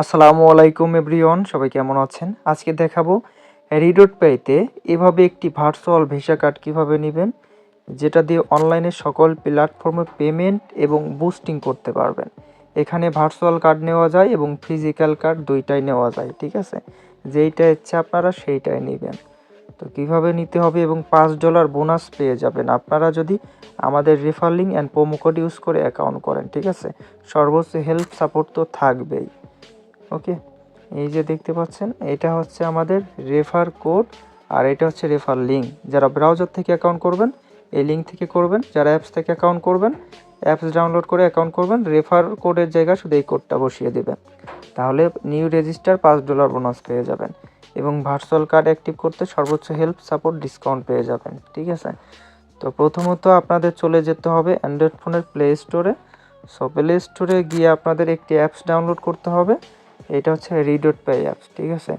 আসসালামু আলাইকুম এভরিওয়ান, সবাই কেমন আছেন? আজকে দেখাবো রিডোট পেতে এভাবে একটি ভার্চুয়াল ভিসা কার্ড কীভাবে নেবেন, যেটা দিয়ে অনলাইনে সকল প্ল্যাটফর্মে পেমেন্ট এবং বুস্টিং করতে পারবেন। এখানে ভার্চুয়াল কার্ড নেওয়া যায় এবং ফিজিক্যাল কার্ড দুইটাই নেওয়া যায়, ঠিক আছে? যেইটা ইচ্ছা আপনারা সেইটাই নেবেন। তো কীভাবে নিতে হবে এবং পাঁচ ডলার বোনাস পেয়ে যাবেন? আপনারা যদি আমাদের refer link and promo code use করে অ্যাকাউন্ট করেন, ঠিক আছে? সর্বোচ্চ হেল্প সাপোর্ট তো থাকবেই। ওকে এই যে দেখতে পাচ্ছেন, এটা হচ্ছে আমাদের রেফার কোড আর এটা হচ্ছে রেফার লিঙ্ক যারা ব্রাউজার থেকে অ্যাকাউন্ট করবেন, এই লিঙ্ক থেকে করবেন, যারা অ্যাপস থেকে অ্যাকাউন্ট করবেন অ্যাপস ডাউনলোড করে অ্যাকাউন্ট করবেন, রেফার কোডের জায়গায় শুধু এই কোডটা বসিয়ে দেবেন। তাহলে নিউ রেজিস্টার পাঁচ ডলার বোনাস পেয়ে যাবেন এবং ভার্চুয়াল কার্ড অ্যাক্টিভ করতে সর্বোচ্চ হেল্প, সাপোর্ট, ডিসকাউন্ট পেয়ে যাবেন, ঠিক আছে? তো প্রথমত আপনাদের চলে যেতে হবে অ্যান্ড্রয়েড ফোনের প্লে স্টোরে। সো প্লে স্টোরে গিয়ে আপনাদের একটি অ্যাপস ডাউনলোড করতে হবে। এটা হচ্ছে রিডোট পে অ্যাপস, ঠিক আছে?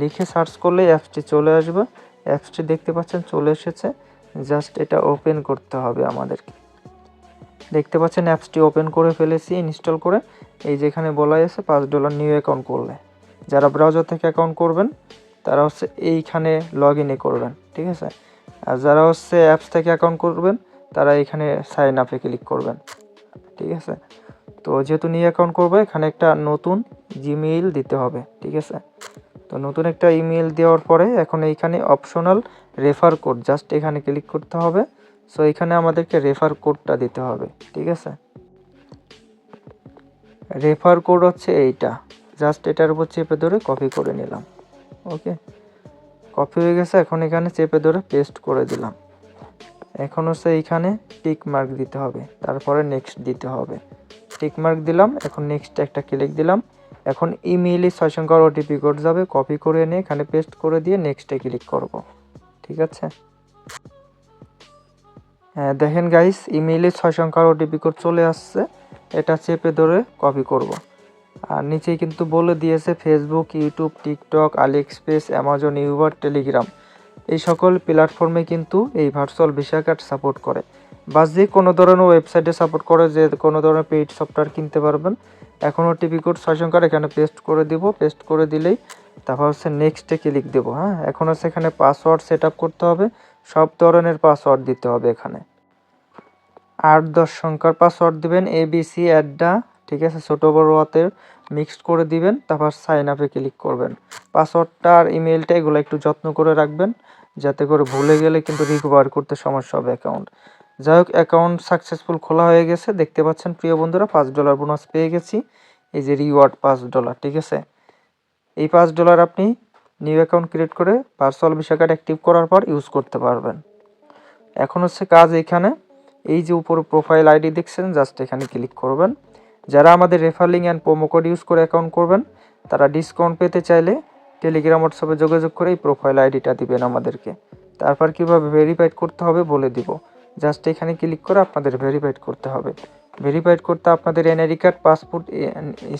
লিখে সার্চ করলেই অ্যাপসটি চলে আসবে। অ্যাপসটি দেখতে পাচ্ছেন চলে এসেছে। জাস্ট এটা ওপেন করতে হবে আমাদেরকে। দেখতে পাচ্ছেন অ্যাপসটি ওপেন করে ফেলেছি, ইনস্টল করে। এই যেখানে বলা আছে পাঁচ ডলার নিউ অ্যাকাউন্ট করলে। যারা ব্রাউজার থেকে অ্যাকাউন্ট করবেন, তারা হচ্ছে এইখানে লগ ইনে করবেন, ঠিক আছে? আর যারা হচ্ছে অ্যাপস থেকে অ্যাকাউন্ট করবেন, তারা এখানে সাইন আপে ক্লিক করবেন, ঠিক আছে? তো যেহেতু নিউ অ্যাকাউন্ট করবে, এখানে একটা নতুন জিমেইল দিতে হবে, ঠিক আছে? তো নতুন একটা ইমেল দেওয়ার পরে এখন এইখানে অপশনাল রেফার কোড জাস্ট এখানে ক্লিক করতে হবে। সো এখানে আমাদেরকে রেফার কোডটা দিতে হবে, ঠিক আছে? রেফার কোড হচ্ছে এইটা। জাস্ট এটার উপর চেপে ধরে কপি করে নিলাম ওকে কপি হয়ে গেছে, এখন এখানে চেপে ধরে পেস্ট করে দিলাম। এখন হচ্ছে এইখানে টিক মার্ক দিতে হবে, তারপরে নেক্সট দিতে হবে। টিক মার্ক দিলাম, এখন নেক্সট একটা ক্লিক দিলাম। এখন ইমেইলে ছয় সংখ্যার ওটিপি কোড যাবে কপি করে এনে এখানে পেস্ট করে দিয়ে নেক্সটে ক্লিক করব, ঠিক আছে? দেখেন গাইস ইমেইলে ছয় সংখ্যার ওটিপি কোড চলে আসছে। এটা চেপে ধরে কপি করব। আর নিচেই কিন্তু বলে দিয়েছে Facebook YouTube TikTok AliExpress Amazon Uber Telegram এই সকল প্ল্যাটফর্মে কিন্তু এই ভার্চুয়াল ভিসা কার্ড সাপোর্ট করে। বা যে কোনো ধরনের ওয়েবসাইটে সাপোর্ট করে, যে কোনো ধরনের পেইড সফটওয়্যার কিনতে পারবেন। এখন ওটিপি কোড ছয় সংখ্যার এখানে পেস্ট করে দিব। পেস্ট করে দিলেই তারপর হচ্ছে নেক্সটে ক্লিক দেবো হ্যাঁ? এখন হচ্ছে এখানে পাসওয়ার্ড সেট করতে হবে। সব ধরনের পাসওয়ার্ড দিতে হবে এখানে। আট দশ সংখ্যার পাসওয়ার্ড দিবেন এ বি সি অ্যাড্ডা ঠিক আছে? ছোটো, বড় হাতের মিক্সড করে দিবেন, তারপর সাইন আপে ক্লিক করবেন। পাসওয়ার্ডটা আর ইমেলটা এগুলো একটু যত্ন করে রাখবেন, যাতে করে ভুলে গেলে কিন্তু রিকভার করতে সমস্যা হবে অ্যাকাউন্ট যাই হোক অ্যাকাউন্ট সাকসেসফুল খোলা হয়ে গেছে। দেখতে পাচ্ছেন, প্রিয় বন্ধুরা, পাঁচ ডলার বোনাস পেয়ে গেছি। এই যে রিওয়ার্ড পাঁচ ডলার ঠিক আছে? এই পাঁচ ডলার আপনি নিউ অ্যাকাউন্ট ক্রিয়েট করে পার্সোনাল ভিসা কার্ড অ্যাক্টিভ করার পর ইউজ করতে পারবেন। এখন হচ্ছে কাজ এখানে এই যে উপরে প্রোফাইল আইডি দেখছেন জাস্ট এখানে ক্লিক করবেন। যারা আমাদের refer link and promo code use করে অ্যাকাউন্ট করবেন, তারা ডিসকাউন্ট পেতে চাইলে টেলিগ্রাম হোয়াটসঅ্যাপে যোগাযোগ করে এই প্রোফাইল আইডিটা দিবেন আমাদেরকে। তারপর কীভাবে ভেরিফাইড করতে হবে বলে দিব। জাস্ট এখানে ক্লিক করে আপনাদের ভেরিফাইড করতে হবে। ভেরিফাইড করতে আপনাদের NID card passport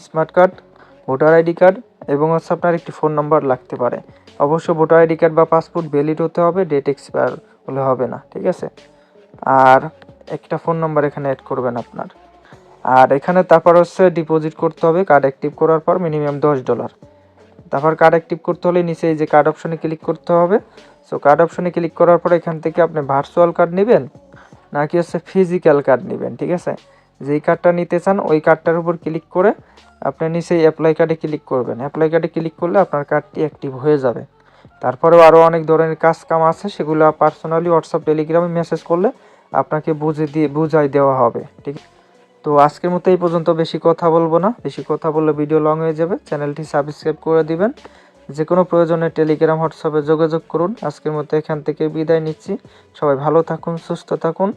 smart card voter ID card এবং হচ্ছে আপনার একটি ফোন নাম্বার লাগতে পারে। অবশ্য ভোটার আইডি কার্ড বা পাসপোর্ট ভ্যালিড হতে হবে ডেট এক্সপায়ার হলে হবে না, ঠিক আছে? আর একটা ফোন নাম্বার এখানে অ্যাড করবেন আপনার। আর এখানে তারপর হচ্ছে ডিপোজিট করতে হবে কার্ড অ্যাক্টিভ করার পর মিনিমাম দশ ডলার তারপর কার্ড অ্যাক্টিভ করতে হলে নিচে এই যে কার্ড অপশনে ক্লিক করতে হবে। সো কার্ড অপশনে ক্লিক করার পর এখান থেকে আপনি ভার্চুয়াল কার্ড নেবেন, নাকি হচ্ছে ফিজিক্যাল কার্ড নেবেন, ঠিক আছে? যেই কার্ডটা নিতে চান, ওই কার্ডটার উপর ক্লিক করে আপনি নিচেই অ্যাপ্লাই কার্ডে ক্লিক করবেন। অ্যাপ্লাই কার্ডে ক্লিক করলে আপনার কার্ডটি অ্যাক্টিভ হয়ে যাবে। তারপরেও আরও অনেক ধরনের কাজ কাম আছে, সেগুলো পার্সোনালি হোয়াটসঅ্যাপ টেলিগ্রামে মেসেজ করলে আপনাকে বুঝে দিয়ে, বুঝাই দেওয়া হবে, ঠিক তো আজকের মতো এই পর্যন্ত বেশি কথা বলব না। বেশি কথা বললে ভিডিও লং হয়ে যাবে। চ্যানেলটি সাবস্ক্রাইব করে দিবেন। যে কোনো প্রয়োজনে টেলিগ্রাম হোয়াটসঅ্যাপে যোগাযোগ করুন। আজকের মতো এখান থেকে বিদায় নিচ্ছি। সবাই ভালো থাকুন, সুস্থ থাকুন।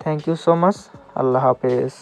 Thank you so much Allah হাফেজ।